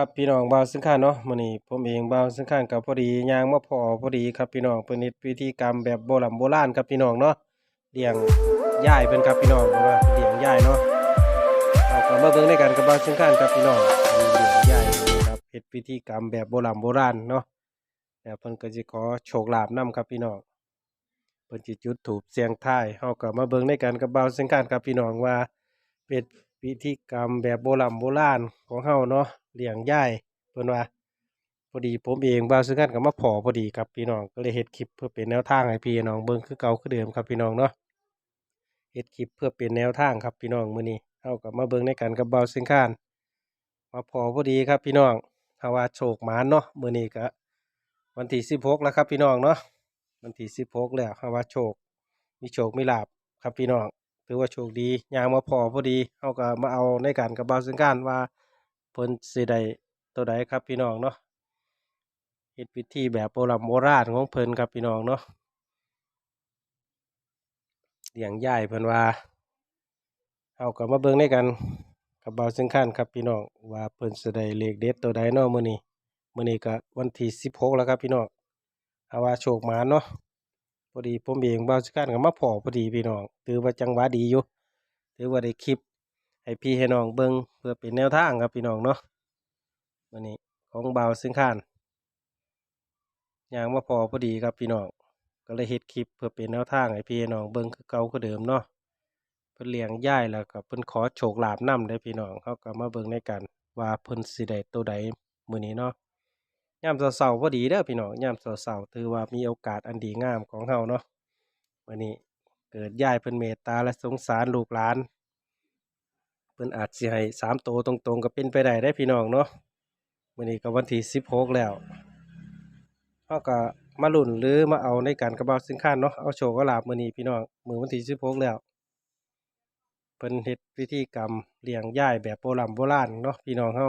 ครับพี่น้องบ่าวสังขารเนาะมื้อนี้ผมเองบ่าวสังขารก็พอดีย่างมาพ้อพอดีครับพี่น้องเพิ่นเฮ็ดพิธีกรรมแบบโบราณโบราณครับพี่น้องเนาะเลี้ยงย่ายเพิ่นครับพี่น้องเพราะว่าเลี้ยงย่ายเนาะเอาก็มาเบิ่งด้วยกันกับบ่าวสังขารครับพี่น้องเลี้ยงย่า่ครับเฮ็ดพิธีกรรมแบบโบราณโบราณเนาะแล้วเพิ่นก็สิขอโชคลาภนํครับพี่น้องเพิ่นสิจุดธูปเสียงทายเฮาก็มาเบิ่งด้วยกันกับบ่าวสังขารครับพี่น้องว่าเป็นพิธีกรรมแบบโบราณโบราณของเฮาเนาะ เลี้ยงย่ายเพิ่นว่าพอดีผมเองบ่าวซื้อกันก็มาพอพอดีครับพี่น้องก็เลยเฮ็ดคลิปเพื่อเป็นแนวทางให้พี่น้องเบิ่งคือเก่าคือเดิมครับพี่น้องเนาะเฮ็ดคลิปเพื่อเป็นแนวทางครับพี่น้องมื้อนี้เฮาก็มาเบิ่งในกันกับบ่าวซิงคานมาพอพอดีครับพี่น้องถ้าว่าโชคหมานเนาะมื้อนี้ก็วันที่16แล้วครับพี่น้องเนาะวันที่16แล้วถ้าว่าโชค มีโชคมีลาภครับพี่น้องถือว่าโชคดียางมาพอพอดีเฮาก็มาเอาในกันกับบ่าวซิงคานว่า เพิ่นสิได้ตัวใดครับพี่น้องเนาะเฮ็ดพิธีแบบโบราณโบราณของเพิ่นครับพี่น้องเนาะเลี้ยงย่ายเพิ่นว่าเอาก็มาเบิ่งในกันกับเบาซึ่งขั้นครับพี่น้องว่าเพิ่นสิได้เลขเด็ดตัวใดเนาะมื้อนี้มื้อนี้ก็วันที่16แล้วครับพี่น้องเอาว่าโชคมาเนาะพอดีผมเองเบาซึ่งขั้นก็มาพอพอดีพี่น้องถือว่าจังหวะดีอยู่ถือว่าได้คลิป ให้พี่ให้น้องเบิ่งเพื่อเป็นแนวทางครับพี่น้องเนาะวันนี้ของเบาซึ่งข้านยางมาพอพอดีครับพี่น้องก็เลยเฮ็ดคลิปเพื่อเป็นแนวทางให้พี่ให้น้องเบิ่งคือเก่าคือเดิมเนาะเพิ่นเลี้ยงย่ายแล้วก็เพิ่นขอโชคลาภนำได้พี่น้องเขาก็มาเบิ่งในกัน ว่าเพิ่นสิได้ตัวใดมื้อนี้เนาะยามเช้าๆพอดีเด้อพี่น้องยามเช้าๆถือว่ามีโอกาสอันดีงามของเฮาเนาะมื้อนี้เกิดย่ายเพิ่นเมตตาและสงสารลูกหลาน เพิ่นอาจสิให้สามโตตรงๆก็เป็นไปได้ได้พี่น้องเนาะมื้อนี้ก็วันที่สิบหกแล้วเฮาก็มาลุ้นหรือมาเอาในการกระเป๋าสินค้าเนาะเอาโชคเอาลาบมื้อนี้พี่น้องมื้อวันที่สิบหกแล้วเพิ่นเฮ็ดพิธีกรรมเลี้ยงย่ายแบบโบราณโบราณเนาะพี่น้องเฮา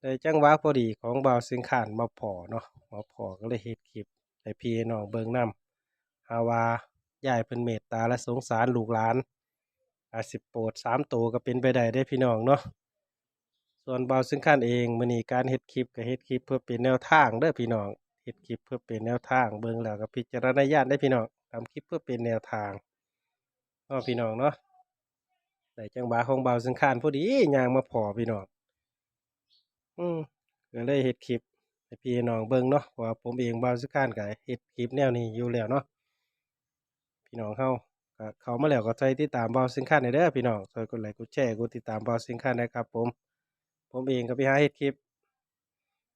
ได้จังหวะพอดีของบ่าวสิงคานมาพอเนาะมาพอก็เลยเฮ็ดคลิปให้พี่น้องเบิ่งนํหาวาย่ายเพิ่นเมตตาและสงสารลูกหลาน อาจสิโปรดสามตัวก็เป็นไปได้ได้พี่น้องเนาะส่วนเบาซึ่งขั้นเองมือนีการเฮ็ดคลิปก็เฮ็ดคลิปเพื่อเป็นแนวทางเด้อพี่น้องเฮ็ดคลิปเพื่อเป็นแนวทางเบิ่งแล้วก็พิจารณาญาณได้พี่น้องทำคลิปเพื่อเป็นแนวทางเนาะพี่น้องเนาะได้จังหวะของเบาซึ่งขั้นพอดีย่างมาพอพี่น้องอืมก็เลยเฮ็ดคลิปให้พี่น้องเบิ่งเนาะเพราะว่าผมเองเบาซึ่งขั้นก็เฮ็ดคลิปแนวนี้อยู่แล้วเนาะพี่น้องเฮา เขามาแล้วก็ใจติดตามบอสสินค้าในเด้อพี่น้องช่วยกดไลค์กดแชร์กดติดตามบอสสินค้านะครับ ผม ผมเองก็ไปหาเฮ็ดคลิป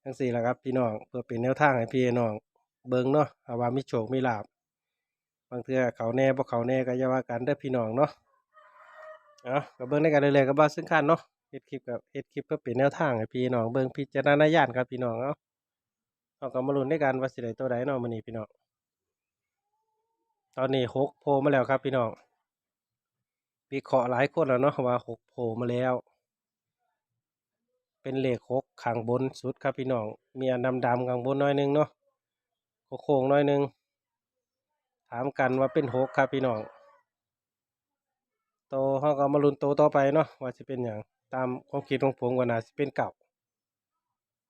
ทั้งสี่แหละครับพี่น้องเพื่อเป็นแนวทางให้พี่น้องเบิ่งเนาะเอาว่ามีโชคมีลาบบางเทื่อเขาแน่บ่เขาแน่ก็อย่าว่ากันเด้อพี่น้องเนาะเอาก็เบิ่งในกันเรื่อยๆกับบอสสินค้าเนาะเฮ็ดคลิปกับเฮ็ดคลิปเพื่อเป็นแนวทางให้พี่น้องเบิ่งพิจารณาญาณครับพี่น้องเนาะเอาก็มาลุ้นในกันว่าสิได้ตัวใดเนาะมื้อนี้พี่น้อง ตอนนี้หกโผลมาแล้วครับพี่น้องวิเคราะห์หลายคนแล้วเนาะว่าหกโผลมาแล้ว เป็นเลขหกข้างบนสุดครับพี่น้อง มีอันดำๆข้างบนน้อยหนึงเนาะโค้งน้อยหนึง ถามกันว่าเป็นหกครับพี่น้อง โตเขาก็มาลุนโตต่อไปเนาะว่าจะเป็นอย่างตามความคิดของผมก็น่าจะเป็นเก่า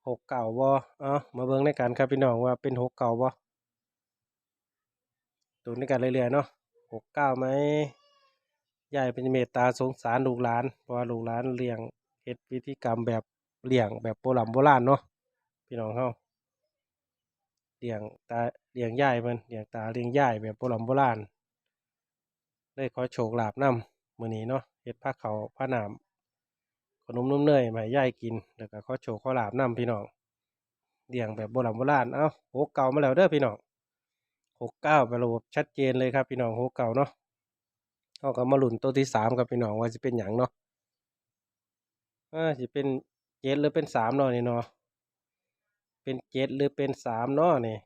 หกเก่าบ่เอ้ามาเบิ่งในกันครับพี่น้องว่าเป็นหกเก่าบ่ ดูในกันเรื่อยๆเนาะหกเก้าไหมยายเป็นเมตตาสงสารลูกหลานเพราะว่าลูกหลานเลี้ยงเฮ็ดพิธีกรรมแบบเลี้ยงแบบโบราณโบราณเนาะพี่น้องเฮาเลี้ยงตาเลี้ยงยายมันเลี้ยงตาเลี้ยงยายแบบโบราณโบราณเลยขอโชคลาภนำมื้อนี้เนาะเฮ็ดผ้าเขาผ้าหนามขนมนมเนยมาให้ยายกินแล้วก็ขอโชคขอลาภนำพี่น้องเลี้ยงแบบโบราณโบราณเอ้าโหเก่ามาแล้วเด้อพี่น้อง หกเก้าเป็นระบบชัดเจนเลยครับพี่น้องหกเก้าเนาะเขาก็มาหลุนตัวที่สามครับพี่น้องว่าจะเป็นอย่างเนาะอ่าจะเป็นเจ็ดหรือเป็นสามเนาะนี่เนาะเป็นเจ็ดหรือเป็นสามเนาะนี่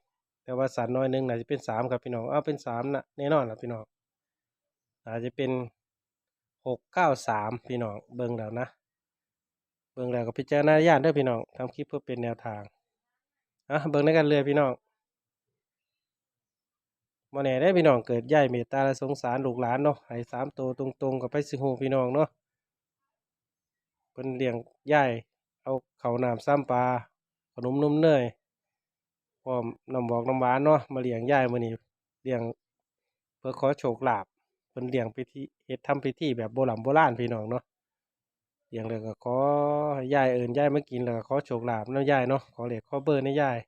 แต่ว่าสันน้อยหนึ่งน่าจะเป็นสามครับพี่น้องเอาเป็นสามนะแน่นอนละพี่น้องอาจจะเป็นหกเก้าสามพี่น้องเบิ่งแล้วนะเบิ่งแล้วก็พิจารณาญาณเด้วยพี่น้องทำคลิปเพื่อเป็นแนวทางอะเบิ่งในกันเลยพี่น้อง บ่แน่ได้พี่น้องเกิดย่ายเมตตาและสงสารลูกหลานเนาะให้สามตัวตรงๆกับไปสิฮู้พี่น้องเนาะเพิ่นเลี้ยงย่ายเอาเขาน้ำซ้ำปลาขนมนมเนยพร้อมน้ำบอกน้ำหวานเนาะมาเลี้ยงยายมื้อนี้เลี้ยงเพื่อขอโชคลาภเพิ่นเลี้ยงพิธีเฮ็ดทำพิธีแบบโบราณโบราณพี่น้องเนาะเลี้ยงแล้วก็ขอให้ยายเอิ้นยายมากินแล้วก็ขอโชคลาภน้ำยายเนาะขอเหลขขอเบอร์ในยาย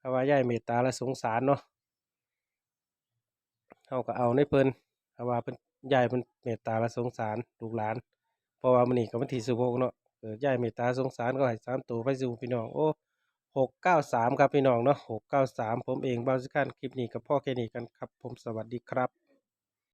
ถ้าว่ายายเมตตาและสงสารเนาะ เฮาก็เอาในเพิ่นถ้าว่าเพิ่นยายเพิ่นเมตตาและสงสารลูกหลาน เพราะว่ามื้อนี้ก็วันที่16เนาะเออยายเมตตาสงสารก็ให้สามตัวไปสู่พี่น้อง โอ้693 ครับพี่น้องเนาะ693 ผมเองบ้าวสิคันคลิปนี้กับพ่อแค่นี้กันครับ ผมสวัสดีครับ